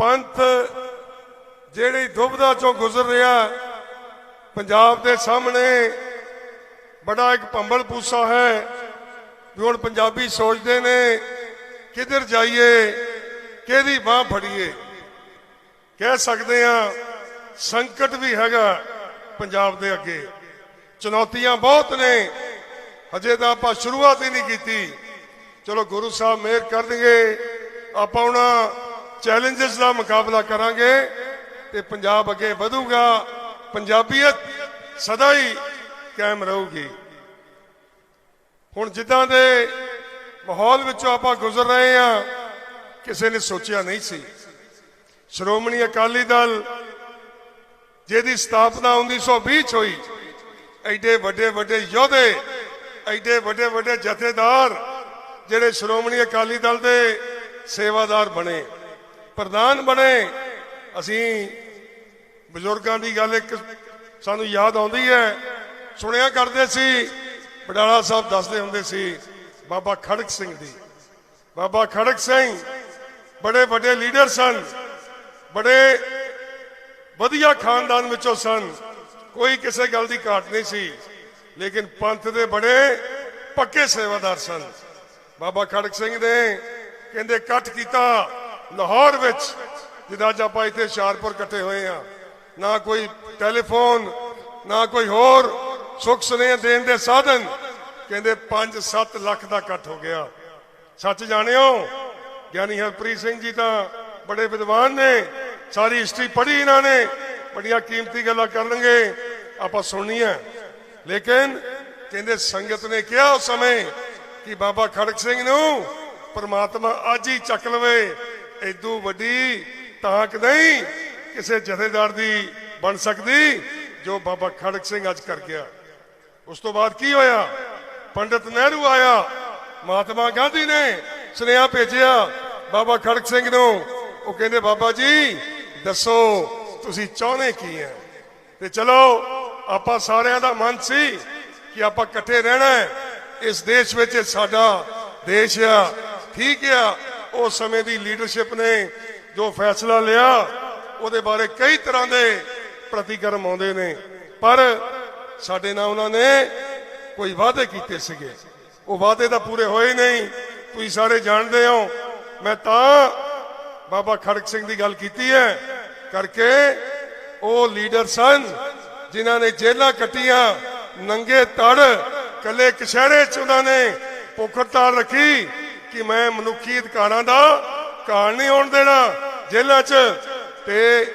ਪੰਥ ਜਿਹੜੀ ਦੁਬਦਾ ਚੋਂ ਗੁਜ਼ਰ ਰਿਹਾ ਪੰਜਾਬ ਦੇ ਸਾਹਮਣੇ ਬੜਾ ਇੱਕ ਭੰਬਲ ਪੂਸਾ ਹੈ, ਵੀ ਹੁਣ ਪੰਜਾਬੀ ਸੋਚਦੇ ਨੇ ਕਿੱਧਰ ਜਾਈਏ, ਕਿਹਦੀ ਬਾਹ ਫੜੀਏ। ਕਹਿ ਸਕਦੇ ਆ ਸੰਕਟ ਵੀ ਹੈਗਾ ਪੰਜਾਬ ਦੇ ਅੱਗੇ। ਚੁਣੌਤੀਆਂ ਬਹੁਤ ਨੇ, ਹਜੇ ਤਾਂ ਆਪਾਂ ਸ਼ੁਰੂਆਤ ਹੀ ਨਹੀਂ ਕੀਤੀ। ਚਲੋ ਗੁਰੂ ਸਾਹਿਬ ਮਿਹਰ ਕਰਨਗੇ, ਆਪਾਂ ਉਹਨਾਂ ਚੈਲੰਜਸ ਦਾ ਮੁਕਾਬਲਾ ਕਰਾਂਗੇ ਤੇ ਪੰਜਾਬ ਅੱਗੇ ਵਧੂਗਾ। ਪੰਜਾਬੀਅਤ ਸਦਾ ਹੀ ਕਾਇਮ ਰਹੂਗੀ। ਹੁਣ ਜਿੱਦਾਂ ਦੇ ਮਾਹੌਲ ਵਿੱਚੋਂ ਆਪਾਂ ਗੁਜ਼ਰ ਰਹੇ ਹਾਂ, ਕਿਸੇ ਨੇ ਸੋਚਿਆ ਨਹੀਂ ਸੀ। ਸ਼੍ਰੋਮਣੀ ਅਕਾਲੀ ਦਲ ਜਿਹਦੀ ਸਥਾਪਨਾ 1920 ਚ ਹੋਈ, ਐਡੇ ਵੱਡੇ ਵੱਡੇ ਯੋਧੇ, ਐਡੇ ਵੱਡੇ ਵੱਡੇ ਜਥੇਦਾਰ ਜਿਹੜੇ ਸ਼੍ਰੋਮਣੀ ਅਕਾਲੀ ਦਲ ਦੇ ਸੇਵਾਦਾਰ ਬਣੇ। ਪ੍ਰਧਾਨ ਬਣੇ। ਅਸੀਂ ਬਜ਼ੁਰਗਾਂ ਦੀ ਗੱਲ ਇੱਕ ਸਾਨੂੰ ਯਾਦ ਆਉਂਦੀ ਹੈ। ਸੁਣਿਆ ਕਰਦੇ ਸੀ ਬਡਾਲਾ ਸਾਹਿਬ ਦੱਸਦੇ ਹੁੰਦੇ ਸੀ, ਬਾਬਾ ਖੜਕ ਸਿੰਘ ਦੀ। ਬਾਬਾ ਖੜਕ ਸਿੰਘ ਬੜੇ ਵੱਡੇ ਲੀਡਰ ਸਨ, ਬੜੇ ਵਧੀਆ ਖਾਨਦਾਨ ਵਿੱਚੋਂ ਸਨ। ਕੋਈ ਕਿਸੇ ਗੱਲ ਦੀ ਘਾਟ ਨਹੀਂ ਸੀ, ਲੇਕਿਨ ਪੰਥ ਦੇ ਬੜੇ ਪੱਕੇ ਸੇਵਾਦਾਰ ਸਨ। ਬਾਬਾ ਖੜਕ ਸਿੰਘ ਨੇ ਕਹਿੰਦੇ ਇਕੱਠ ਕੀਤਾ ਲਾਹੌਰ ਵਿੱਚ, ਜਿੱਦਾਂ ਅੱਜ ਆਪਾਂ ਇੱਥੇ ਹੁਸ਼ਿਆਰਪੁਰ ਇਕੱਠੇ ਹੋਏ ਆ ਨਾ ਕੋਈ ਟੈਲੀਫੋਨ, ਨਾ ਕੋਈ ਹੋਰ ਸੁੱਖ ਸੁਨੇਹੇ ਦੇਣ ਦੇ ਸਾਧਨ, ਕਹਿੰਦੇ 5-7 ਲੱਖ ਦਾ ਇਕੱਠ ਹੋ ਗਿਆ। ਸੱਚ ਜਾਣਿਓ, ਗਿਆਨੀ ਹਰਪ੍ਰੀਤ ਸਿੰਘ ਜੀ ਤਾਂ ਬੜੇ ਵਿਦਵਾਨ ਨੇ, ਸਾਰੀ ਹਿਸਟਰੀ ਪੜ੍ਹੀ ਇਹਨਾਂ ਨੇ, ਬੜੀਆਂ ਕੀਮਤੀ ਗੱਲਾਂ ਕਰਨਗੇ, ਆਪਾਂ ਸੁਣਨੀਆਂ। ਲੇਕਿਨ ਕਹਿੰਦੇ ਸੰਗਤ ਨੇ ਕਿਹਾ ਉਸ ਸਮੇਂ ਕਿ ਬਾਬਾ ਖੜਕ ਸਿੰਘ ਨੂੰ ਪਰਮਾਤਮਾ ਅੱਜ ਹੀ ਚੱਕ ਲਵੇ ਐਦੂ ਵੱਡੀ ਤਾਕ ਨਹੀਂ ਕਿਸੇ ਜਥੇਦਾਰ ਦੀ ਬਣ ਸਕਦੀ ਜੋ ਬਾਬਾ ਖੜਕ ਸਿੰਘ ਅੱਜ ਕਰ ਗਿਆ। ਉਸ ਤੋਂ ਬਾਅਦ ਕੀ ਹੋਇਆ? ਪੰਡਿਤ ਨਹਿਰੂ ਆਇਆ। ਮਹਾਤਮਾ ਗਾਂਧੀ ਨੇ ਸੁਨੇਹਾ ਭੇਜਿਆ ਬਾਬਾ ਖੜਕ ਸਿੰਘ ਨੂੰ। ਉਹ ਕਹਿੰਦੇ, ਬਾਬਾ ਜੀ, ਦੱਸੋ, ਤੁਸੀਂ ਚਾਹੁੰਦੇ ਕੀ ਹੈ? ਤੇ ਚਲੋ, ਆਪਾਂ ਸਾਰਿਆਂ ਦਾ ਮਨ ਸੀ ਕਿ ਆਪਾਂ ਇਕੱਠੇ ਰਹਿਣਾ ਹੈ। ਇਸ ਦੇਸ਼ ਵਿੱਚ ਸਾਡਾ ਦੇਸ਼ ਆ, ਠੀਕ ਆ। ਉਸ ਸਮੇਂ ਦੀ ਲੀਡਰਸ਼ਿਪ ਨੇ ਜੋ ਫੈਸਲਾ ਲਿਆ, ਉਹਦੇ ਬਾਰੇ ਕਈ ਤਰ੍ਹਾਂ ਦੇ ਪ੍ਰਤੀਕਰਮ ਆਉਂਦੇ ਨੇ। ਪਰ ਸਾਡੇ ਨਾਲ ਉਹਨਾਂ ਨੇ ਕੋਈ ਵਾਅਦੇ ਕੀਤੇ ਸੀਗੇ। ਉਹ ਵਾਅਦੇ ਤਾਂ ਪੂਰੇ ਹੋਏ ਨਹੀਂ। ਤੁਸੀਂ ਸਾਰੇ ਜਾਣਦੇ ਹੋ, ਮੈਂ ਤਾਂ ਬਾਬਾ ਖੜਕ ਸਿੰਘ ਦੀ ਗੱਲ ਕੀਤੀ ਹੈ ਕਰਕੇ ਉਹ ਲੀਡਰ ਸਨ ਜਿਨ੍ਹਾਂ ਨੇ ਜੇਲਾਂ ਕੱਟੀਆਂ, ਨੰਗੇ ਤੜ, ਕੱਲੇ ਕਸ਼ਹਿਰੇ ਚ ਉਹਨਾਂ ਨੇ ਪੋਖਰਤਾਰ ਰੱਖੀ। ਕਿ ਮੈਂ ਮਨੁੱਖੀ ਅਧਿਕਾਰਾਂ ਦਾ ਕਾਲ ਨਹੀਂ ਹੋਣ ਦੇਣਾ ਜੇਲਾਂ 'ਚ। ਤੇ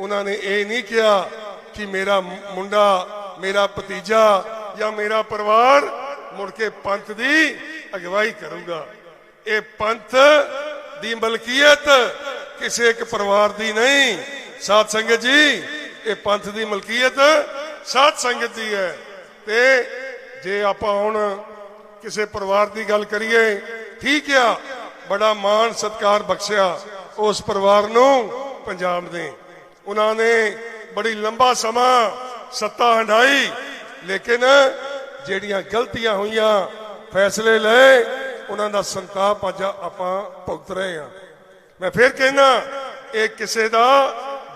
ਉਹਨਾਂ ਨੇ ਇਹ ਨਹੀਂ ਕਿਹਾ ਕਿ ਮੇਰਾ ਮੁੰਡਾ, ਮੇਰਾ ਭਤੀਜਾ ਜਾਂ ਮੇਰਾ ਪਰਿਵਾਰ ਮੁੜ ਕੇ ਪੰਥ ਦੀ ਅਗਵਾਈ ਕਰੂਗਾ। ਇਹ ਪੰਥ ਦੀ ਮਲਕੀਅਤ ਕਿਸੇ ਇੱਕ ਪਰਿਵਾਰ ਦੀ ਨਹੀਂ। ਸਾਧ ਸੰਗਤ ਜੀ, ਇਹ ਪੰਥ ਦੀ ਮਲਕੀਅਤ ਸਾਧ ਸੰਗਤ ਦੀ ਹੈ। ਤੇ ਜੇ ਆਪਾਂ ਹੁਣ ਕਿਸੇ ਪਰਿਵਾਰ ਦੀ ਗੱਲ ਕਰੀਏ ਠੀਕ ਆ। ਬੜਾ ਮਾਣ ਸਤਕਾਰ ਬਖਸ਼ਿਆ ਉਸ ਪਰਿਵਾਰ ਨੂੰ ਪੰਜਾਬ ਨੇ। ਉਹਨਾਂ ਨੇ ਬੜੀ ਲੰਬਾ ਸਮਾਂ ਸੱਤਾ ਹੰਡਾਈ, ਲੇਕਿਨ ਜਿਹੜੀਆਂ ਗਲਤੀਆਂ ਹੋਈਆਂ, ਫੈਸਲੇ ਲਏ, ਉਹਨਾਂ ਦਾ ਸੰਤਾਪ ਅੱਜ ਆਪਾਂ ਭੁਗਤ ਰਹੇ ਹਾਂ। ਮੈਂ ਫਿਰ ਕਹਿਣਾ ਇਹ ਕਿਸੇ ਦਾ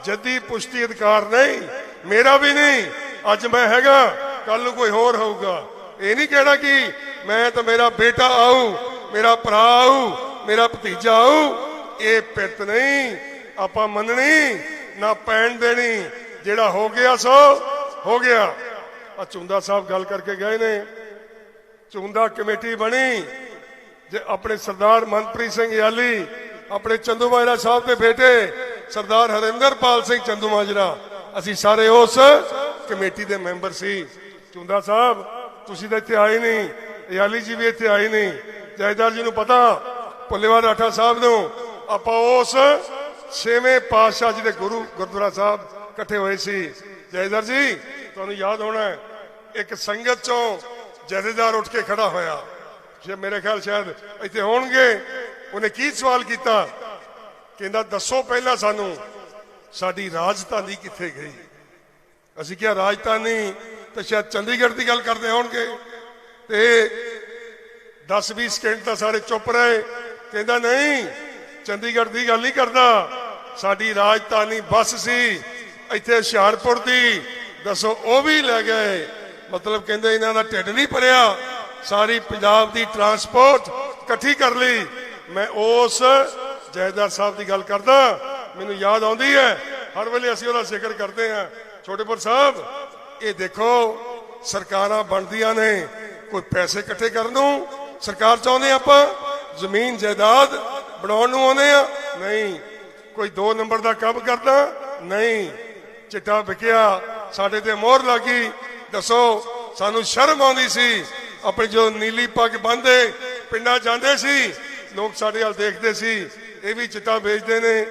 ਜੱਦੀ ਪੁਸ਼ਤੀ ਅਧਿਕਾਰ ਨਹੀਂ, ਮੇਰਾ ਵੀ ਨਹੀਂ। ਅੱਜ ਮੈਂ ਹੈਗਾ ਕੱਲ ਨੂੰ ਕੋਈ ਹੋਰ ਹੋਊਗਾ। ਇਹ ਨਹੀਂ ਕਹਿਣਾ ਕਿ ਮੈਂ ਤਾਂ ਮੇਰਾ ਬੇਟਾ ਆਊ ਮੇਰਾ ਭਰਾ ਆਊ, ਮੇਰਾ ਭਤੀਜਾ ਆਊ, ਇਹ ਪਿੱਤ ਨਹੀਂ, ਆਪਾਂ ਮੰਨਣੀ, ਨਾ ਪੈਣ ਦੇਣੀ, ਜਿਹੜਾ ਹੋ ਗਿਆ ਸੋ, ਹੋ ਗਿਆ। ਆ ਚੁੰਦਾ ਸਾਹਿਬ ਗੱਲ ਕਰਕੇ ਗਏ ਨੇ। ਚੁੰਦਾ ਕਮੇਟੀ ਬਣੀ, ਜੇ ਆਪਣੇ ਸਰਦਾਰ ਮਨਪ੍ਰੀਤ ਸਿੰਘ ਯਾਲੀ, ਆਪਣੇ ਚੰਦੂ ਮਾਜਰਾ ਸਾਹਿਬ ਦੇ ਬੇਟੇ, ਸਰਦਾਰ ਹਰਿੰਦਰਪਾਲ ਸਿੰਘ ਚੰਦੂ ਮਾਜਰਾ, ਅਸੀਂ ਸਾਰੇ ਉਸ ਕਮੇਟੀ ਦੇ ਮੈਂਬਰ ਸੀ। ਚੁੰਦਾ ਸਾਹਿਬ, ਤੁਸੀਂ ਤਾਂ ਇੱਥੇ ਆਏ ਨਹੀਂ, ਯਾਲੀ ਜੀ ਵੀ ਇੱਥੇ ਆਏ ਨਹੀਂ। ਜੈਦਾਰ ਜੀ ਨੂੰ ਪਤਾ ਪੁੱਲੇਵਾਲ ਰਾਠਾ ਸਾਹਿਬ ਨੂੰ, ਆਪਾਂ ਉਸ ਛੇਵੇਂ ਪਾਤਸ਼ਾਹ ਜੀ ਦੇ ਗੁਰੂ ਗੁਰਦੁਆਰਾ ਸਾਹਿਬ ਇਕੱਠੇ ਹੋਏ ਸੀ। ਜੈਦਾਰ ਜੀ, ਤੁਹਾਨੂੰ ਯਾਦ ਹੋਣਾ ਇੱਕ ਸੰਗਤ ਚੋਂ ਜਥੇਦਾਰ ਉੱਠ ਕੇ ਖੜਾ ਹੋਇਆ। ਜੇ ਮੇਰੇ ਖਿਆਲ ਸ਼ਾਇਦ ਇੱਥੇ ਹੋਣਗੇ, ਉਹਨੇ ਕੀ ਸਵਾਲ ਕੀਤਾ? ਕਹਿੰਦਾ, ਦੱਸੋ ਪਹਿਲਾਂ ਸਾਨੂੰ, ਸਾਡੀ ਰਾਜਧਾਨੀ ਕਿੱਥੇ ਗਈ? ਅਸੀਂ ਕਿਹਾ, ਰਾਜਧਾਨੀ ਤਾਂ ਸ਼ਾਇਦ ਚੰਡੀਗੜ੍ਹ ਦੀ ਗੱਲ ਕਰਦੇ ਹੋਣਗੇ। ਤੇ 10-20 ਸਕਿੰਟ ਤਾਂ ਸਾਰੇ ਚੁੱਪ ਰਹੇ। ਕਹਿੰਦਾ, ਨਹੀਂ, ਚੰਡੀਗੜ੍ਹ ਦੀ ਗੱਲ ਨਹੀਂ ਕਰਦਾ। ਸਾਡੀ ਰਾਜਧਾਨੀ ਬੱਸ ਸੀ ਇੱਥੇ ਹੁਸ਼ਿਆਰਪੁਰ ਦੀ। ਦੱਸੋ, ਉਹ ਵੀ ਲੈ ਗਏ। ਮਤਲਬ ਕਹਿੰਦੇ ਇਹਨਾਂ ਦਾ ਢਿੱਡ ਨਹੀਂ ਭਰਿਆ। ਸਾਰੀ ਪੰਜਾਬ ਦੀ ਟਰਾਂਸਪੋਰਟ ਇਕੱਠੀ ਕਰ ਲਈ। ਮੈਂ ਉਸ ਜੈਦਾਰ ਸਾਹਿਬ ਦੀ ਗੱਲ ਕਰਦਾ, ਮੈਨੂੰ ਯਾਦ ਆਉਂਦੀ ਹੈ। ਹਰ ਵੇਲੇ ਅਸੀਂ ਉਹਦਾ ਜ਼ਿਕਰ ਕਰਦੇ ਹਾਂ। ਛੋਟੇਪੁਰ ਸਾਹਿਬ, ਇਹ ਦੇਖੋ, ਸਰਕਾਰਾਂ ਬਣਦੀਆਂ ਨੇ। ਕੋਈ ਪੈਸੇ ਇਕੱਠੇ ਕਰਨ ਨੂੰ ਸਰਕਾਰ ਚਾਹੁੰਦੇ ਆਪਾਂ ਜ਼ਮੀਨ ਜਾਇਦਾਦ ਬਣਾਉਣ ਨੂੰ ਆਉਂਦੇ ਆ ਨਹੀਂ, ਕੋਈ 2 ਨੰਬਰ ਦਾ ਕੰਮ ਕਰਦਾ, ਨਹੀਂ, ਚਿੱਟਾ ਵਿਕਿਆ, ਸਾਡੇ ਤੇ ਮੋਹਰ ਲੱਗੀ। ਦੱਸੋ, ਸਾਨੂੰ ਸ਼ਰਮ ਆਉਂਦੀ ਸੀ, ਆਪਣੀ ਜੋ ਨੀਲੀ ਪੱਗ ਬੰਨ੍ਹਦੇ ਪਿੰਡਾਂ ਜਾਂਦੇ ਸੀ, ਲੋਕ ਸਾਡੇ ਵੱਲ ਦੇਖਦੇ ਸੀ, ਇਹ ਵੀ ਚਿੱਟਾ ਵੇਚਦੇ ਨੇ,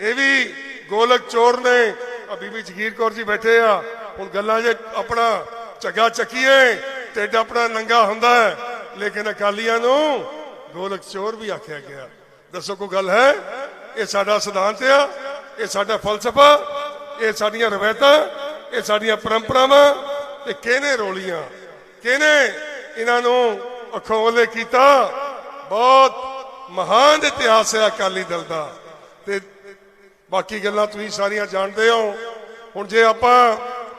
ਇਹ ਵੀ ਗੋਲਕ ਚੋਰ ਨੇ। ਆ ਬੀਬੀ ਜਗੀਰ ਕੌਰ ਜੀ ਬੈਠੇ ਆ, ਹੁਣ ਗੱਲਾਂ ਜੇ ਆਪਣਾ ਝੱਗਾ ਚੱਕੀਏ, ਢਿੱਡ ਆਪਣਾ ਨੰਗਾ ਹੁੰਦਾ ਹੈ। ਲੇਕਿਨ ਅਕਾਲੀਆਂ ਨੂੰ ਗੋਲਕ ਚੋਰ ਵੀ ਆਖਿਆ ਗਿਆ। ਦੱਸੋ ਕੋਈ ਗੱਲ ਹੈ? ਇਹ ਸਾਡਾ ਸਿਧਾਂਤ ਆ, ਇਹ ਸਾਡਾ ਫਲਸਫਾ, ਇਹ ਸਾਡੀਆਂ ਰਵਾਇਤਾਂ, ਇਹ ਸਾਡੀਆਂ ਪਰੰਪਰਾਵਾਂ ਤੇ ਕਿਹਨੇ ਰੋਲੀਆਂ? ਕਿਹਨੇ ਇਹਨਾਂ ਨੂੰ ਅਖੋਲੇ ਕੀਤਾ? ਬਹੁਤ ਮਹਾਨ ਇਤਿਹਾਸ ਹੈ ਅਕਾਲੀ ਦਲ ਦਾ। ਤੇ ਬਾਕੀ ਗੱਲਾਂ ਤੁਸੀਂ ਸਾਰੀਆਂ ਜਾਣਦੇ ਹੋ। ਹੁਣ ਜੇ ਆਪਾਂ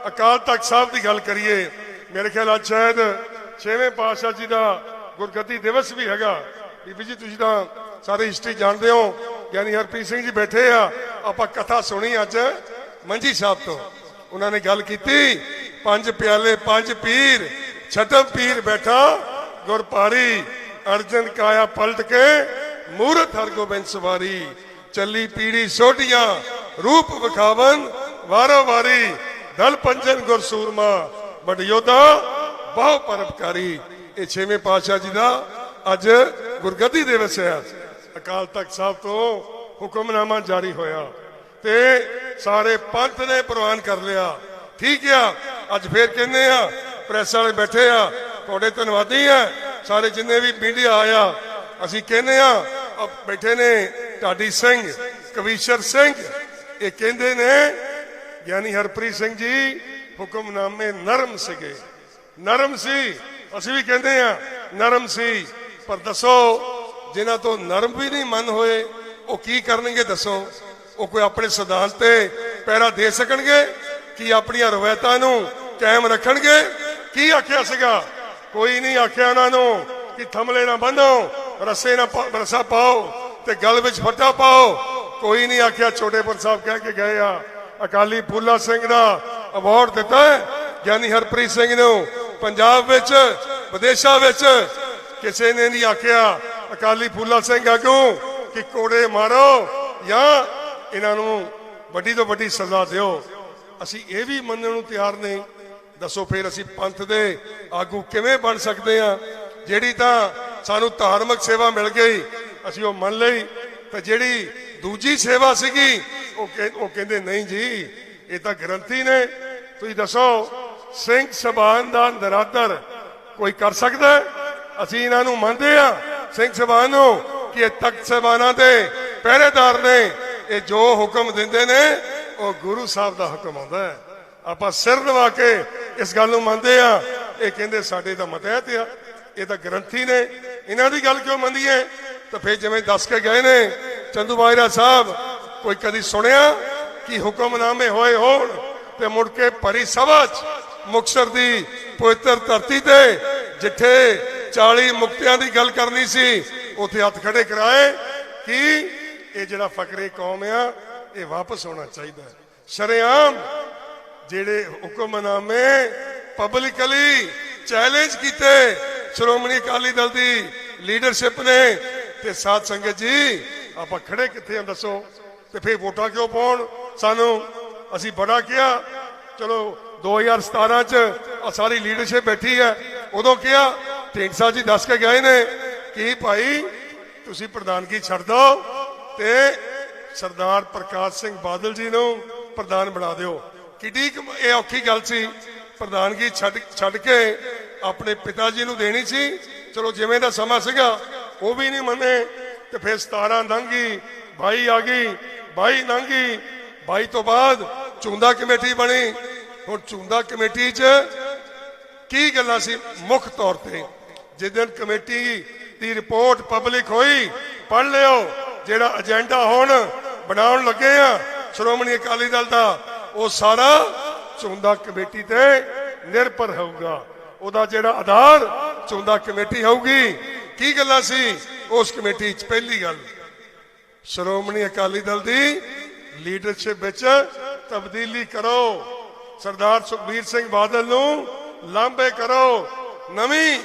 ਅਕਾਲ ਤਖਤ ਸਾਹਿਬ ਦੀ ਗੱਲ ਕਰੀਏ, ਮੇਰੇ ਖਿਆਲ ਅੱਜ ਸ਼ਾਇਦ ਛੇਵੇਂ ਪਾਤਸ਼ਾਹ ਜੀ ਦਾ ਗੁਰਗੱਦੀ ਦਿਵਸ ਵੀ ਹੈਗਾ। ਬੀਬੀ ਜੀ, ਤੁਸੀਂ ਤਾਂ ਸਾਰੇ ਹਿਸਟਰੀ ਜਾਣਦੇ ਹੋ। ਗਿਆਨੀ ਹਰਪ੍ਰੀਤ ਸਿੰਘ ਜੀ ਬੈਠੇ ਆ। ਆਪਾਂ ਕਥਾ ਸੁਣੀ ਅੱਜ ਮੰਜੀ ਸਾਹਿਬ ਤੋਂ। ਉਹਨਾਂ ਨੇ ਗੱਲ ਕੀਤੀ, ਪੰਜ ਪਿਆਲੇ, ਪੰਜ ਪੀਰ ਛਟਮ ਪੀਰ ਬੈਠਾ, ਗੁਰਪਾਰੀ ਅਰਜਨ ਕਾਇਆ ਪਲਟ ਕੇ, ਮੂਰਤ ਹਰਗੋਬਿੰਦ ਸਵਾਰੀ, ਚੱਲੀ ਪੀੜੀ ਸੋਢੀਆਂ, ਰੂਪ ਵਿਖਾਵਨ, ਵਾਰੋ ਵਾਰੀ, ਦਲ ਪੰਜਨ ਗੁਰਸੂਰਮਾ ਬੜ ਯੋਧਾ ਬਹੁ ਪਰਪਕਾਰੀ ਇਹ ਛੇਵੇਂ ਪਾਤਸ਼ਾਹ ਜੀ ਦਾ ਅੱਜ ਗੁਰਗੱਦੀ ਦਿਵਸ ਹੈ। ਅਕਾਲ ਤਖਤ ਸਾਹਿਬ ਤੋਂ ਹੁਕਮਨਾਮਾ ਜਾਰੀ ਹੋਇਆ। ਤੇ ਸਾਰੇ ਪੰਥ ਨੇ ਪ੍ਰਵਾਨ ਕਰ ਲਿਆ। ਠੀਕ ਆ। ਅੱਜ ਫੇਰ ਕਹਿੰਦੇ ਆ, ਪ੍ਰੈਸ ਵਾਲੇ ਬੈਠੇ ਆ, ਤੁਹਾਡੇ ਧੰਨਵਾਦੀ ਆ। ਸਾਰੇ ਜਿੰਨੇ ਵੀ ਮੀਡੀਆ ਆਇਆ, ਅਸੀਂ ਕਹਿੰਦੇ ਆ ਬੈਠੇ ਨੇ ਢਾਡੀ ਸਿੰਘ, ਕਵੀਸ਼ਰ ਸਿੰਘ। ਇਹ ਕਹਿੰਦੇ ਨੇ, ਗਿਆਨੀ ਹਰਪ੍ਰੀਤ ਸਿੰਘ ਜੀ, ਹੁਕਮਨਾਮੇ ਨਰਮ ਸੀਗੇ। ਨਰਮ ਸੀ। ਅਸੀਂ ਵੀ ਕਹਿੰਦੇ ਆ ਨਰਮ ਸੀ। ਪਰ ਦੱਸੋ, ਜਿਨ੍ਹਾਂ ਤੋਂ ਨਰਮ ਵੀ ਨਹੀਂ ਮਨ ਹੋਏ, ਉਹ ਕੀ ਕਰਨਗੇ ਦੱਸੋ? ਉਹ ਕੋਈ ਆਪਣੇ ਸਿਧਾਂਤ ਤੇ ਪੈਰਾ ਦੇ ਸਕਣਗੇ? ਕੀ ਆਪਣੀਆਂ ਰਵਾਇਤਾਂ ਨੂੰ ਕਾਇਮ ਰੱਖਣਗੇ? ਕੀ ਆਖਿਆ ਸੀਗਾ? ਕੋਈ ਨਹੀਂ ਆਖਿਆ ਉਹਨਾਂ ਨੂੰ ਕਿ ਥਮਲੇ ਨਾ ਬੰਨੋ, ਰੱਸੇ ਨਾ ਪਾ- ਰੱਸਾ ਪਾਓ ਤੇ ਗਲ ਵਿੱਚ ਫੱਟਾ ਪਾਓ। ਕੋਈ ਨਹੀਂ ਆਖਿਆ ਛੋਟੇਪੁਰ ਸਾਹਿਬ ਕਹਿ ਕੇ ਗਏ ਆ। ਅਕਾਲੀ ਫੂਲਾ ਸਿੰਘ ਦਾ ਅਵਾਰਡ ਦਿੱਤਾ ਗਿਆਨੀ ਹਰਪ੍ਰੀਤ ਸਿੰਘ ਨੂੰ ਪੰਜਾਬ ਵਿੱਚ, ਵਿਦੇਸ਼ਾਂ ਵਿੱਚ ਕਿਸੇ ਨੇ ਨਹੀਂ ਆਖਿਆ, ਅਕਾਲੀ ਫੂਲਾ ਸਿੰਘ ਆਗੂ, ਕਿ ਕੋੜੇ ਮਾਰੋ ਜਾਂ ਇਹਨਾਂ ਨੂੰ ਵੱਡੀ ਤੋਂ ਵੱਡੀ ਸਜ਼ਾ ਦਿਓ। ਅਸੀਂ ਇਹ ਵੀ ਮੰਨਣ ਨੂੰ ਤਿਆਰ ਨਹੀਂ। ਦੱਸੋ ਫਿਰ ਅਸੀਂ ਪੰਥ ਦੇ ਆਗੂ ਕਿਵੇਂ ਬਣ ਸਕਦੇ ਆ ਜਿਹੜੀ ਤਾਂ ਸਾਨੂੰ ਧਾਰਮਿਕ ਸੇਵਾ ਮਿਲ ਗਈ, ਅਸੀਂ ਉਹ ਮੰਨ ਲਈ। ਤੇ ਜਿਹੜੀ ਦੂਜੀ ਸੇਵਾ ਸੀਗੀ, ਉਹ ਕਹਿ- ਉਹ ਕਹਿੰਦੇ, ਨਹੀਂ ਜੀ, ਇਹ ਤਾਂ ਗ੍ਰੰਥੀ ਨੇ। ਤੁਸੀਂ ਦੱਸੋ ਸਿੰਘ ਸਭਾਨ ਦਾ ਨਰਾਦਰ ਕੋਈ ਕਰ ਸਕਦਾ ਅਸੀਂ ਇਹਨਾਂ ਨੂੰ ਮੰਨਦੇ ਆ ਸਿੰਘ ਸਭਾਨ ਨੂੰ ਕਿ ਇਹ ਤਖਤ ਸਭਾਨਾਂ ਦੇ ਪਹਿਰੇਦਾਰ ਨੇ, ਇਹ ਜੋ ਹੁਕਮ ਦਿੰਦੇ ਨੇ, ਉਹ ਗੁਰੂ ਸਾਹਿਬ ਦਾ ਹੁਕਮ ਆਉਂਦਾ ਹੈ। ਆਪਾਂ ਸਿਰ ਨਵਾ ਕੇ ਇਸ ਗੱਲ ਨੂੰ ਮੰਨਦੇ ਆ ਇਹ ਕਹਿੰਦੇ ਸਾਡੇ ਤਾਂ ਮਤਹਿਤ ਆ, ਇਹ ਤਾਂ ਗ੍ਰੰਥੀ ਨੇ। ਇਹਨਾਂ ਦੀ ਗੱਲ ਕਿਉਂ ਮੰਨੀਏ? ਤਾਂ ਫਿਰ ਜਿਵੇਂ ਦੱਸ ਕੇ ਗਏ ਨੇ, ਚੰਦੂ ਮਾਇਰਾ ਸਾਹਿਬ, ਕੋਈ ਕਦੀ ਸੁਣਿਆ ਕਿ ਹੁਕਮਨਾਮੇ ਹੋਏ ਹੋਣ ਤੇ ਮੁੜ ਕੇ ਭਰੀ ਸਭਾ 'ਚ ਮੁਕਤਸਰ ਦੀ ਪਵਿੱਤਰ ਧਰਤੀ ਤੇ, ਜਿੱਥੇ 40 ਮੁਕਤਿਆਂ ਦੀ ਗੱਲ ਕਰਨੀ ਸੀ, ਉੱਥੇ ਹੱਥ ਖੜੇ ਕਰਾਏ ਕਿ ਇਹ ਜਿਹੜਾ ਫਕਰੇ ਕੌਮ ਆ, ਇਹ ਵਾਪਸ ਹੋਣਾ ਚਾਹੀਦਾ ਹੈ। ਸ਼ਰੇਆਮ ਜਿਹੜੇ ਹੁਕਮਨਾਮੇ ਪਬਲਿਕਲੀ ਚੈਲੰਜ ਕੀਤੇ, ਸ਼੍ਰੋਮਣੀ ਅਕਾਲੀ ਦਲ ਦੀ ਲੀਡਰਸ਼ਿਪ ਨੇ, ਤੇ ਸਾਧ ਸੰਗਤ ਜੀ, ਆਪਾਂ ਖੜੇ ਕਿੱਥੇ ਆ ਦੱਸੋ? ਤੇ ਫੇਰ ਵੋਟਾਂ ਕਿਉਂ ਪਾਉਣ? ਸਾਨੂੰ, ਅਸੀਂ ਬੜਾ ਕਿਹਾ, ਚਲੋ 2017 ਚ ਸਾਰੀ ਲੀਡਰਸ਼ਿਪ ਬੈਠੀ ਹੈ। ਉਦੋਂ ਕਿਹਾ, ਢੀਂਡਸਾ ਜੀ ਦੱਸ ਕੇ ਗਏ ਨੇ ਕਿ ਭਾਈ, ਤੁਸੀਂ ਪ੍ਰਧਾਨਗੀ ਛੱਡ ਦਿਓ ਤੇ ਸਰਦਾਰ ਪ੍ਰਕਾਸ਼ ਸਿੰਘ ਬਾਦਲ ਜੀ ਨੂੰ ਪ੍ਰਧਾਨ ਬਣਾ ਦਿਓ। ਕਿੱਡੀ ਇਹ ਔਖੀ ਗੱਲ ਸੀ। ਪ੍ਰਧਾਨਗੀ ਛੱਡ ਛੱਡ ਕੇ ਆਪਣੇ ਪਿਤਾ ਜੀ ਨੂੰ ਦੇਣੀ ਸੀ। ਚਲੋ ਜਿਵੇਂ ਦਾ ਸਮਾਂ ਸੀਗਾ, ਉਹ ਵੀ ਨਹੀਂ ਮੰਨੇ। ਤੇ ਫਿਰ 17 ਲੰਘੀ 22 ਆ ਗਈ 22 ਲੰਘੀ 22 ਤੋਂ ਬਾਅਦ ਚੁੰਦਾ ਕਮੇਟੀ ਬਣੀ। ਹੁਣ ਚੁੰਦਾ ਕਮੇਟੀ 'ਚ ਕੀ ਗੱਲਾਂ ਸੀ? ਮੁੱਖ ਤੌਰ ਤੇ ਜਿਸ ਦਿਨ ਕਮੇਟੀ ਦੀ ਰਿਪੋਰਟ ਪਬਲਿਕ ਹੋਈ ਪੜ ਲਿਓ, ਜਿਹੜਾ ਏਜੰਡਾ ਹੁਣ ਬਣਾਉਣ ਲੱਗੇ ਆ, ਸ਼੍ਰੋਮਣੀ ਅਕਾਲੀ ਦਲ ਦਾ, ਉਹ ਸਾਰਾ ਚੋਂਦਾ ਕਮੇਟੀ ਤੇ ਨਿਰਭਰ ਹੋਊਗਾ। ਉਹਦਾ ਜਿਹੜਾ ਆਧਾਰ ਚੋਂਦਾ ਕਮੇਟੀ ਹੋਊਗੀ। ਕੀ ਗੱਲਾਂ ਸੀ? ਉਸ ਕਮੇਟੀ 'ਚ ਪਹਿਲੀ ਗੱਲ, ਸ਼੍ਰੋਮਣੀ ਅਕਾਲੀ ਦਲ ਦੀ ਲੀਡਰਸ਼ਿਪ ਵਿੱਚ ਤਬਦੀਲੀ ਕਰੋ। ਸਰਦਾਰ ਸੁਖਬੀਰ ਸਿੰਘ ਬਾਦਲ ਨੂੰ ਲਾਂਬੇ ਕਰੋ। ਨਵੀਂ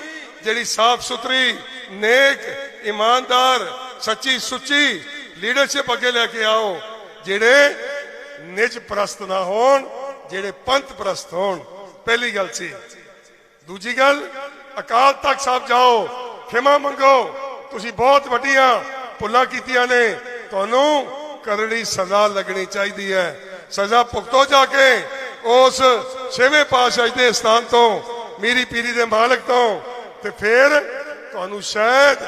ਜਿਹੜੀ ਸਾਫ਼ ਸੁਥਰੀ, ਨੇਕ, ਇਮਾਨਦਾਰ, ਸੱਚੀ ਸੁੱਚੀ ਲੀਡਰਸ਼ਿਪ ਅੱਗੇ ਲੈ ਕੇ ਆਓ, ਜਿਹੜੇ ਨਿਜ ਪ੍ਰਸਤ ਨਾ ਹੋਣ, ਜਿਹੜੇ ਪੰਥ ਪ੍ਰਸਤ ਹੋਣ। ਪਹਿਲੀ ਗੱਲ ਸੀ। ਦੂਜੀ ਗੱਲ, ਅਕਾਲ ਤਖਤ ਸਾਹਿਬ ਜਾਓ, ਖਿਮਾ ਮੰਗੋ। ਤੁਸੀਂ ਬਹੁਤ ਵੱਡੀਆਂ ਭੁੱਲਾਂ ਕੀਤੀਆਂ ਨੇ। ਤੁਹਾਨੂੰ ਕਰੜੀ ਸਜ਼ਾ ਲੱਗਣੀ ਚਾਹੀਦੀ ਹੈ। ਸਜ਼ਾ ਭੁਗਤੋ ਜਾ ਕੇ। ਉਸ ਛੇਵੇਂ ਪਾਤਸ਼ਾਹ ਦੇ ਸਥਾਨ ਤੋਂ, ਮੀਰੀ ਪੀਰੀ ਦੇ ਮਾਲਕ ਤੋਂ, ਤੇ ਫਿਰ ਤੁਹਾਨੂੰ ਸ਼ਾਇਦ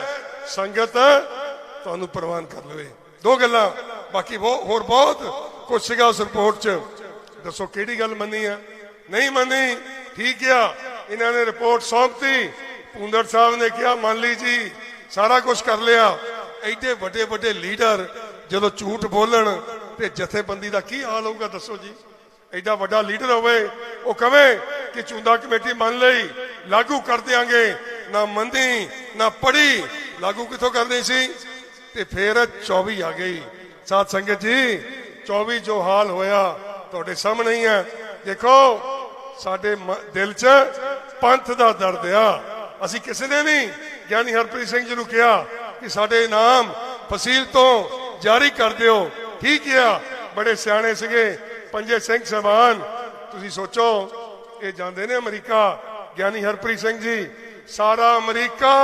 ਸੰਗਤ ਤੁਹਾਨੂੰ ਪ੍ਰਵਾਨ ਕਰ ਲਵੇ। ਦੋ ਗੱਲਾਂ, ਬਾਕੀ ਹੋਰ ਬਹੁਤ ਕੁਝ ਸੀਗਾ ਉਸ ਰਿਪੋਰਟ 'ਚ। ਦੱਸੋ ਕਿਹੜੀ ਗੱਲ ਮੰਨੀ ਆ ਨਹੀਂ ਮੰਨੀ, ਠੀਕ ਆ ਇਹਨਾਂ ਨੇ ਰਿਪੋਰਟ ਸੌਂਪਤੀ। ਪੁੰਦਰ ਸਾਹਿਬ ਨੇ ਕਿਹਾ, ਮੰਨ ਲਈ ਜੀ, ਸਾਰਾ ਕੁਝ ਕਰ ਲਿਆ। ਐਡੇ ਵੱਡੇ ਵੱਡੇ ਲੀਡਰ ਜਦੋਂ ਝੂਠ ਬੋਲਣ ਤੇ ਜਥੇਬੰਦੀ ਦਾ ਕੀ ਹਾਲ ਹੋਊਗਾ, ਦੱਸੋ ਜੀ। ਐਡਾ ਵੱਡਾ ਲੀਡਰ ਹੋਵੇ, ਉਹ ਕਵੇ ਕਿ ਚੁੰਦਾ ਕਮੇਟੀ ਮੰਨ ਲਈ, ਲਾਗੂ ਕਰ ਦਿਆਂਗੇ। ਨਾ ਮੰਦੀ ਨਾ ਪੜੀ ਲਾਗੂ ਕਿੱਥੋਂ ਕਰਨੀ ਸੀ? ਤੇ ਫਿਰ 24 ਆ ਗਈ। ਸਾਧ ਸੰਗਤ ਜੀ 24 ਜੋ ਹਾਲ ਹੋਇਆ, ਤੁਹਾਡੇ ਸਾਹਮਣੇ ਹੀ ਹੈ। ਦੇਖੋ, ਸਾਡੇ ਦਿਲ 'ਚ ਪੰਥ ਦਾ ਦਰਦ ਆ। ਅਸੀਂ ਕਿਸੇ ਨੇ ਨਹੀਂ ਗਿਆਨੀ ਹਰਪ੍ਰੀਤ ਸਿੰਘ ਜੀ ਨੂੰ ਕਿਹਾ ਕਿ ਸਾਡੇ ਨਾਮ ਫਸੀਲ ਤੋਂ ਜਾਰੀ ਕਰ ਦਿਓ। ਠੀਕ ਆ, ਬੜੇ ਸਿਆਣੇ ਸੀਗੇ। ਪੰਜੇ ਸਿੰਘ ਸਹਿਬਾਨ, ਤੁਸੀਂ ਸੋਚੋ, ਇਹ ਜਾਂਦੇ ਨੇ ਅਮਰੀਕਾ, ਗਿਆਨੀ ਹਰਪ੍ਰੀਤ ਸਿੰਘ ਜੀ। ਸਾਰਾ ਅਮਰੀਕਾ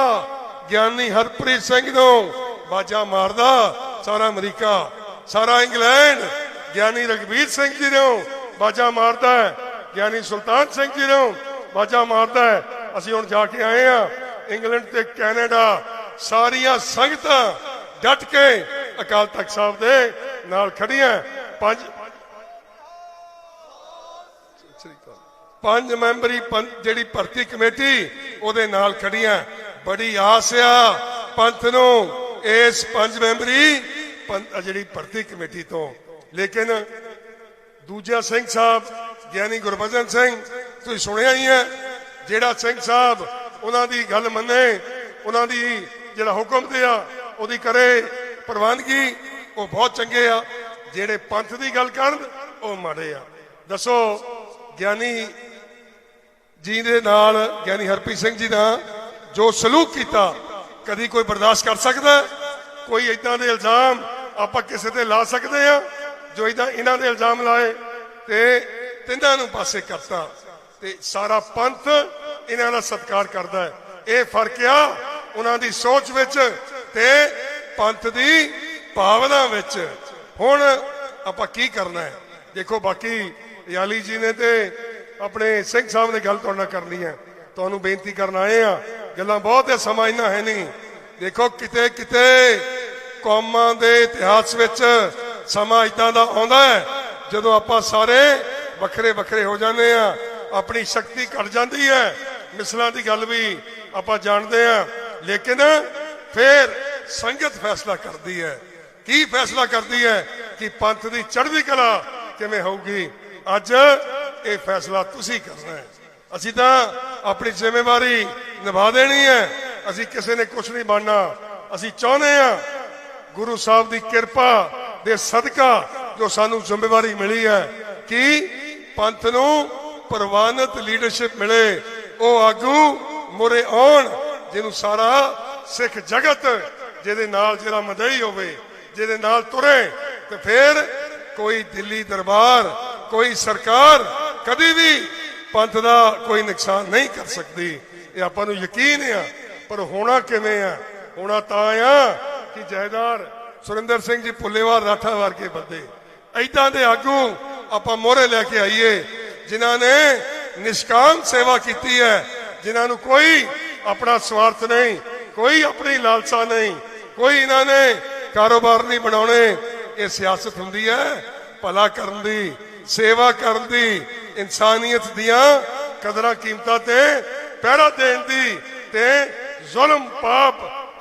ਗਿਆਨੀ ਹਰਪ੍ਰੀਤ ਸਿੰਘ ਨੂੰ ਬਾਜਾ ਮਾਰਦਾ, ਸਾਰਾ ਅਮਰੀਕਾ। ਸਾਰਾ ਇੰਗਲੈਂਡ ਗਿਆਨੀ ਰਗਵੀਰ ਸਿੰਘ ਜੀ ਨੂੰ ਬਾਜਾ ਮਾਰਦਾ ਹੈ, ਗਿਆਨੀ ਸੁਲਤਾਨ ਸਿੰਘ ਜੀ ਨੂੰ ਬਾਜਾ ਮਾਰਦਾ ਹੈ। ਅਸੀਂ ਹੁਣ ਜਾ ਕੇ ਆਏ ਆ ਇੰਗਲੈਂਡ ਤੇ ਕੈਨੇਡਾ, ਸਾਰੀਆਂ ਸੰਗਤਾਂ ਡਟ ਕੇ ਅਕਾਲ ਤਖਤ ਸਾਹਿਬ ਦੇ ਨਾਲ ਖੜੀਆਂ ਪੰਜ ਪੰਜ ਮੈਂਬਰੀ ਪੰਥ ਜਿਹੜੀ ਭਰਤੀ ਕਮੇਟੀ ਉਹਦੇ ਨਾਲ ਖੜੀਆਂ ਬੜੀ ਆਸ ਆ ਪੰਥ ਨੂੰ, ਇਸ ਪੰਜ ਮੈਂਬਰੀ ਪੰਥ- ਜਿਹੜੀ ਭਰਤੀ ਕਮੇਟੀ ਤੋਂ। ਲੇਕਿਨ ਦੂਜਾ ਸਿੰਘ ਸਾਹਿਬ, ਗਿਆਨੀ ਗੁਰਬਚਨ ਸਿੰਘ, ਤੁਸੀਂ ਸੁਣਿਆ ਹੀ ਹੈ, ਜਿਹੜਾ ਸਿੰਘ ਸਾਹਿਬ ਉਹਨਾਂ ਦੀ ਗੱਲ ਮੰਨੇ, ਉਹਨਾਂ ਦੀ ਜਿਹੜਾ ਹੁਕਮ ਤੇ ਆ ਉਹਦੀ ਕਰੇ ਪ੍ਰਵਾਨਗੀ, ਉਹ ਬਹੁਤ ਚੰਗੇ ਆ। ਜਿਹੜੇ ਪੰਥ ਦੀ ਗੱਲ ਕਰਨ, ਉਹ ਮਾੜੇ ਆ। ਦੱਸੋ, ਗਿਆਨੀ ਜੀ ਦੇ ਨਾਲ, ਗਿਆਨੀ ਹਰਪ੍ਰੀਤ ਸਿੰਘ ਜੀ ਦਾ ਜੋ ਸਲੂਕ ਕੀਤਾ, ਕਦੀ ਕੋਈ ਬਰਦਾਸ਼ਤ ਕਰ ਸਕਦਾ ਕੋਈ ਇਦਾਂ ਦੇ ਇਲਜ਼ਾਮ ਆਪਾਂ ਕਿਸੇ ਤੇ ਲਾ ਸਕਦੇ ਆ ਜੋ ਇਦਾਂ ਇਹਨਾਂ ਦੇ ਇਲਜ਼ਾਮ ਲਾਏ ਤੇ ਤਿੰਨਾਂ ਨੂੰ ਪਾਸੇ ਕਰਤਾ ਤੇ ਸਾਰਾ ਪੰਥ ਇਹਨਾਂ ਦਾ ਸਤਿਕਾਰ ਕਰਦਾ ਹੈ। ਇਹ ਫ਼ਰਕ ਆ ਉਹਨਾਂ ਦੀ ਸੋਚ ਵਿੱਚ ਤੇ ਪੰਥ ਦੀ ਭਾਵਨਾ ਵਿੱਚ। ਹੁਣ ਆਪਾਂ ਕੀ ਕਰਨਾ ਹੈ? ਦੇਖੋ ਬਾਕੀ ਯਾਲੀ ਜੀ ਨੇ ਤੇ ਆਪਣੇ ਸਿੰਘ ਸਾਹਿਬ ਨੇ ਗੱਲ ਤੁਹਾਡੇ ਨਾਲ ਕਰਨੀ ਹੈ। ਤੁਹਾਨੂੰ ਬੇਨਤੀ ਕਰਨ ਆਏ ਆ ਗੱਲਾਂ ਬਹੁਤ ਹੈ, ਸਮਾਂ ਇੰਨਾ ਹੈ ਨਹੀਂ। ਦੇਖੋ ਕਿਤੇ ਕਿਤੇ ਕੌਮਾਂ ਦੇ ਇਤਿਹਾਸ ਵਿੱਚ ਸਮਾਂ ਇਦਾਂ ਦਾ ਆਉਂਦਾ ਹੈ, ਜਦੋਂ ਆਪਾਂ ਸਾਰੇ ਵੱਖਰੇ ਵੱਖਰੇ ਹੋ ਜਾਂਦੇ ਆ ਆਪਣੀ ਸ਼ਕਤੀ ਘਟ ਜਾਂਦੀ ਹੈ। ਮਿਸਲਾਂ ਦੀ ਗੱਲ ਵੀ ਆਪਾਂ ਜਾਣਦੇ ਆ ਲੇਕਿਨ ਫਿਰ ਸੰਗਤ ਫੈਸਲਾ ਕਰਦੀ ਹੈ। ਕੀ ਫੈਸਲਾ ਕਰਦੀ ਹੈ ਕਿ ਪੰਥ ਦੀ ਚੜ੍ਹਦੀ ਕਲਾ ਕਿਵੇਂ ਹੋਊਗੀ? ਅੱਜ ਇਹ ਫੈਸਲਾ ਤੁਸੀਂ ਕਰਨਾ ਹੈ। ਅਸੀਂ ਤਾਂ ਆਪਣੀ ਜ਼ਿੰਮੇਵਾਰੀ ਨਿਭਾ ਦੇਣੀ ਹੈ। ਅਸੀਂ ਕਿਸੇ ਨੇ ਕੁਝ ਨਹੀਂ ਬਣਨਾ। ਅਸੀਂ ਚਾਹੁੰਦੇ ਆ ਗੁਰੂ ਸਾਹਿਬ ਦੀ ਕਿਰਪਾ ਦੇ ਸਦਕਾ ਜੋ ਸਾਨੂੰ ਜ਼ਿੰਮੇਵਾਰੀ ਮਿਲੀ ਹੈ ਕਿ ਪੰਥ ਨੂੰ ਪ੍ਰਵਾਨਿਤ ਲੀਡਰਸ਼ਿਪ ਮਿਲੇ। ਉਹ ਆਗੂ ਮੁਰੇ ਆਉਣ, ਜਿਹਨੂੰ ਸਾਰਾ ਸਿੱਖ ਜਗਤ ਜਿਹਦੇ ਨਾਲ ਜਿਹੜਾ ਮਦਈ ਹੋਵੇ, ਜਿਹਦੇ ਨਾਲ ਤੁਰੇ, ਤੇ ਫਿਰ ਕੋਈ ਦਿੱਲੀ ਦਰਬਾਰ, ਕੋਈ ਸਰਕਾਰ ਕਦੀ ਵੀ ਪੰਥ ਦਾ ਕੋਈ ਨੁਕਸਾਨ ਨਹੀਂ ਕਰ ਸਕਦੀ। ਇਹ ਆਪਾਂ ਨੂੰ ਯਕੀਨ ਆ, ਪਰ ਹੋਣਾ ਕਿਵੇਂ ਆ? ਹੋਣਾ ਤਾਂ ਆ ਕਿ ਜੈਦਾਰ ਸੁਰਿੰਦਰ ਸਿੰਘ ਜੀ ਪੁੱਲੇਵਾਲ ਰਾਠਾ ਵਰਗੇ ਬੰਦੇ। ਐਦਾਂ ਦੇ ਆਗੂ ਆਪਾਂ ਮੋਹਰੇ ਲੈ ਕੇ ਆਈਏ, ਜਿਨ੍ਹਾਂ ਨੇ ਨਿਸ਼ਕਾਮ ਸੇਵਾ ਕੀਤੀ ਹੈ, ਜਿਨ੍ਹਾਂ ਨੂੰ ਕੋਈ ਆਪਣਾ ਸਵਾਰਥ ਨਹੀਂ, ਕੋਈ ਆਪਣੀ ਲਾਲਸਾ ਨਹੀਂ, ਕੋਈ ਇਹਨਾਂ ਨੇ ਕਾਰੋਬਾਰ ਨਹੀਂ ਬਣਾਉਣੇ। ਇਹ ਸਿਆਸਤ ਹੁੰਦੀ ਹੈ, ਭਲਾ ਕਰਨ ਦੀ, ਸੇਵਾ ਕਰਨ ਦੀ ਇਨਸਾਨੀਅਤ ਦੀਆਂ ਕਦਰਾਂ ਕੀਮਤਾਂ ਤੇ ਪਹਿਰਾ ਦੇਣ ਦੀ ਤੇ ਜ਼ੁਲਮ, ਪਾਪ,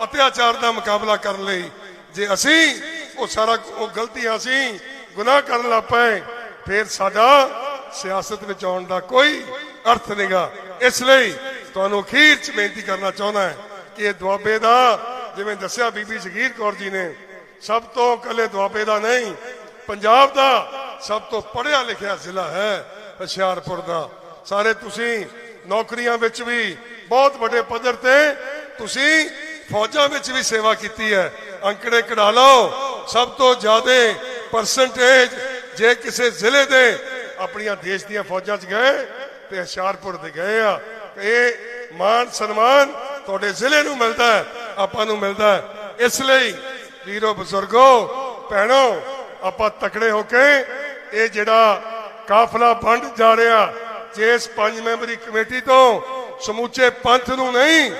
ਅਤਿਆਚਾਰ ਦਾ ਮੁਕਾਬਲਾ ਕਰਨ ਲਈ ਜੇ ਅਸੀਂ ਉਹ ਸਾਰਾ ਉਹ ਗਲਤੀਆਂ ਸੀ ਗੁਨਾਹ ਕਰਨ ਲੱਗ ਪਏ, ਫਿਰ ਸਾਡਾ ਸਿਆਸਤ ਵਿੱਚ ਆਉਣ ਦਾ ਕੋਈ ਅਰਥ ਨਹੀਂਗਾ। ਇਸ ਲਈ ਤੁਹਾਨੂੰ ਅਖੀਰ ਚ ਬੇਨਤੀ ਕਰਨਾ ਚਾਹੁੰਦਾ ਹਾਂ ਕਿ ਇਹ ਦੁਆਬੇ ਦਾ, ਜਿਵੇਂ ਦੱਸਿਆ ਬੀਬੀ ਜਗੀਰ ਕੌਰ ਜੀ ਨੇ, ਸਭ ਤੋਂ ਕੱਲੇ ਦੁਆਬੇ ਦਾ ਨਹੀਂ, ਪੰਜਾਬ ਦਾ ਸਭ ਤੋਂ ਪੜ੍ਹਿਆ ਲਿਖਿਆ ਜ਼ਿਲ੍ਹਾ ਹੈ। ਹੁਸ਼ਿਆਰਪੁਰ ਦਾ। ਸਾਰੇ ਤੁਸੀਂ ਨੌਕਰੀਆਂ ਵਿੱਚ ਵੀ ਬਹੁਤ ਵੱਡੇ ਪੱਧਰ ਤੇ ਤੁਸੀਂ ਫੌਜਾਂ ਵਿੱਚ ਵੀ ਸੇਵਾ ਕੀਤੀ ਹੈ। ਅੰਕੜੇ ਕਢਾ ਲਓ। ਸਭ ਤੋਂ ਜ਼ਿਆਦਾ ਪਰਸੈਂਟੇਜ ਜੇ ਕਿਸੇ ਜ਼ਿਲ੍ਹੇ ਦੇ ਆਪਣੀਆਂ ਦੇਸ਼ ਦੀਆਂ ਫੌਜਾਂ 'ਚ ਗਏ ਤੇ ਹੁਸ਼ਿਆਰਪੁਰ ਦੇ ਗਏ ਆ ਇਹ ਮਾਣ ਸਨਮਾਨ ਤੁਹਾਡੇ ਜ਼ਿਲ੍ਹੇ ਨੂੰ ਮਿਲਦਾ ਹੈ, ਆਪਾਂ ਨੂੰ ਮਿਲਦਾ ਹੈ। ਇਸ ਲਈ ਵੀਰੋ ਬਜ਼ੁਰਗੋ, ਭੈਣੋ, ਆਪਾਂ ਤਕੜੇ ਹੋ ਕੇ ਇਹ ਜਿਹੜਾ ਕਾਫਲਾ ਵੰਡ ਜਾ ਰਿਹਾ। ਜੇ ਇਸ ਪੰਜ ਮੈਂਬਰੀ ਕਮੇਟੀ ਤੋਂ ਸਮੁੱਚੇ ਪੰਥ ਨੂੰ ਨਹੀਂ,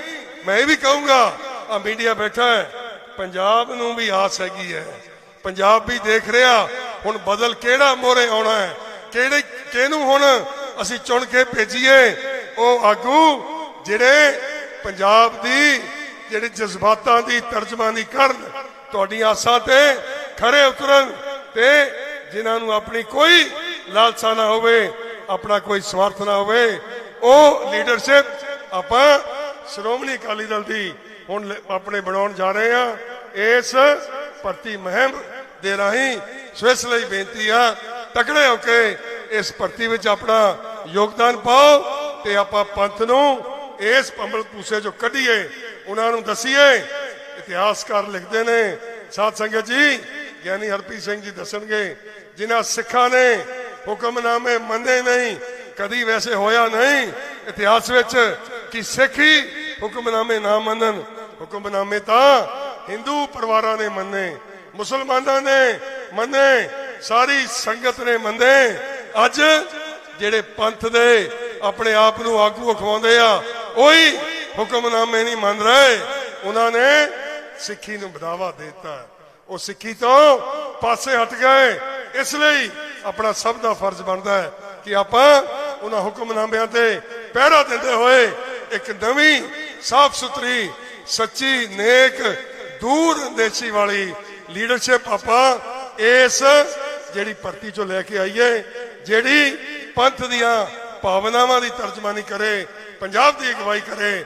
ਮੈਂ ਇਹ ਵੀ ਕਹੂੰਗਾ ਆ ਮੀਡੀਆ ਬੈਠਾ ਹੈ, ਪੰਜਾਬ ਨੂੰ ਵੀ ਆਸ ਹੈਗੀ ਹੈ। ਪੰਜਾਬ ਵੀ ਦੇਖ ਰਿਹਾ, ਹੁਣ ਬਦਲ ਕਿਹੜਾ ਮੋਰੇ ਆਉਣਾ ਹੈ, ਕਿਹੜੇ, ਕਿਹਨੂੰ ਹੁਣ ਅਸੀਂ ਚੁਣ ਕੇ ਭੇਜੀਏ, ਉਹ ਆਗੂ ਜਿਹੜੇ ਪੰਜਾਬ ਦੀ, ਜਿਹੜੇ ਜਜ਼ਬਾਤਾਂ ਦੀ ਤਰਜਮਾਨੀ ਕਰਨ ਤੁਹਾਡੀ ਆਸਾਂ ਤੇ ਖਰੇ ਉਤਰਨ ਤੇ ਜਿਨ੍ਹਾਂ ਨੂੰ ਆਪਣੀ ਕੋਈ ਲਾਲਸਾ ਨਾ ਹੋਵੇ, ਆਪਣਾ ਕੋਈ ਸਵਾਰਥ ਨਾ ਹੋਵੇ, ਉਹ ਲੀਡਰਸ਼ਿਪ ਆਪਾਂ ਸ਼੍ਰੋਮਣੀ ਅਕਾਲੀ ਦਲ ਦੀ ਹੁਣ ਆਪਣੇ ਬਣਾਉਣ ਜਾ ਰਹੇ ਆ ਇਸ ਭਰਤੀ ਮੁਹਿੰਮ ਦੇ ਰਾਹੀਂ ਸੋ ਇਸ ਲਈ ਬੇਨਤੀ ਆ, ਤਕੜੇ ਹੋ ਕੇ ਇਸ ਭਰਤੀ ਵਿੱਚ ਆਪਣਾ ਯੋਗਦਾਨ ਪਾਓ ਤੇ ਆਪਾਂ ਪੰਥ ਨੂੰ ਇਸ ਪੰਬਲ ਪੂਸੇ ਚੋਂ ਕੱਢੀਏ, ਉਹਨਾਂ ਨੂੰ ਦਸੀਏ। ਇਤਿਹਾਸਕਾਰ ਲਿਖਦੇ ਨੇ। ਸਾਧ ਸੰਗਤ ਜੀ, ਗਿਆਨੀ ਹਰਪ੍ਰੀਤ ਸਿੰਘ ਜੀ ਦੱਸਣਗੇ, ਜਿਨ੍ਹਾਂ ਸਿੱਖਾਂ ਨੇ ਹੁਕਮਨਾਮੇ ਮੰਨੇ ਨਹੀਂ, ਕਦੀ ਵੈਸੇ ਹੋਇਆ ਨਹੀਂ। ਇਤਿਹਾਸ ਵਿੱਚ ਕਿ ਸਿੱਖ ਹੀ ਹੁਕਮਨਾਮੇ ਨਾ ਮੰਨਣ, ਹੁਕਮਨਾਮੇ ਤਾਂ ਹਿੰਦੂ ਪਰਿਵਾਰਾਂ ਨੇ ਮੰਨੇ, ਮੁਸਲਮਾਨਾਂ ਨੇ ਮੰਨੇ, ਸਾਰੀ ਸੰਗਤ ਨੇ ਮੰਨੇ। ਅੱਜ ਜਿਹੜੇ ਪੰਥ ਦੇ ਆਪਣੇ ਆਪ ਨੂੰ ਆਗੂ ਅਖਵਾਉਂਦੇ ਆ, ਉਹੀ ਹੁਕਮਨਾਮੇ ਨਹੀਂ ਮੰਨ ਰਹੇ। ਉਹਨਾਂ ਨੇ ਸਿੱਖੀ ਨੂੰ ਵਧਾਵਾ ਦੇ ਦਿੱਤਾ। ਉਹ ਸਿੱਖੀ ਤੋਂ ਪਾਸੇ ਹਟ ਗਏ। ਇਸ ਲਈ ਆਪਣਾ ਸਭ ਦਾ ਫਰਜ਼ ਬਣਦਾ ਹੈ ਕਿ ਆਪਾਂ ਉਹਨਾਂ ਹੁਕਮਨਾਮਿਆਂ ਤੇ ਪਹਿਰਾ ਦਿੰਦੇ ਹੋਏ ਇੱਕ ਨਵੀਂ ਸਾਫ਼ ਸੁਥਰੀ ਸੱਚੀ, ਨੇਕ, ਦੂਰ ਅੰਦੇਸ਼ੀ ਵਾਲੀ ਲੀਡਰਸ਼ਿਪ ਆਪਾਂ ਇਸ ਜਿਹੜੀ ਭਰਤੀ ਚੋਂ ਲੈ ਕੇ ਆਈਏ, ਜਿਹੜੀ ਪੰਥ ਦੀਆਂ ਭਾਵਨਾਵਾਂ ਦੀ ਤਰਜਮਾਨੀ ਕਰੇ, ਪੰਜਾਬ ਦੀ ਅਗਵਾਈ ਕਰੇ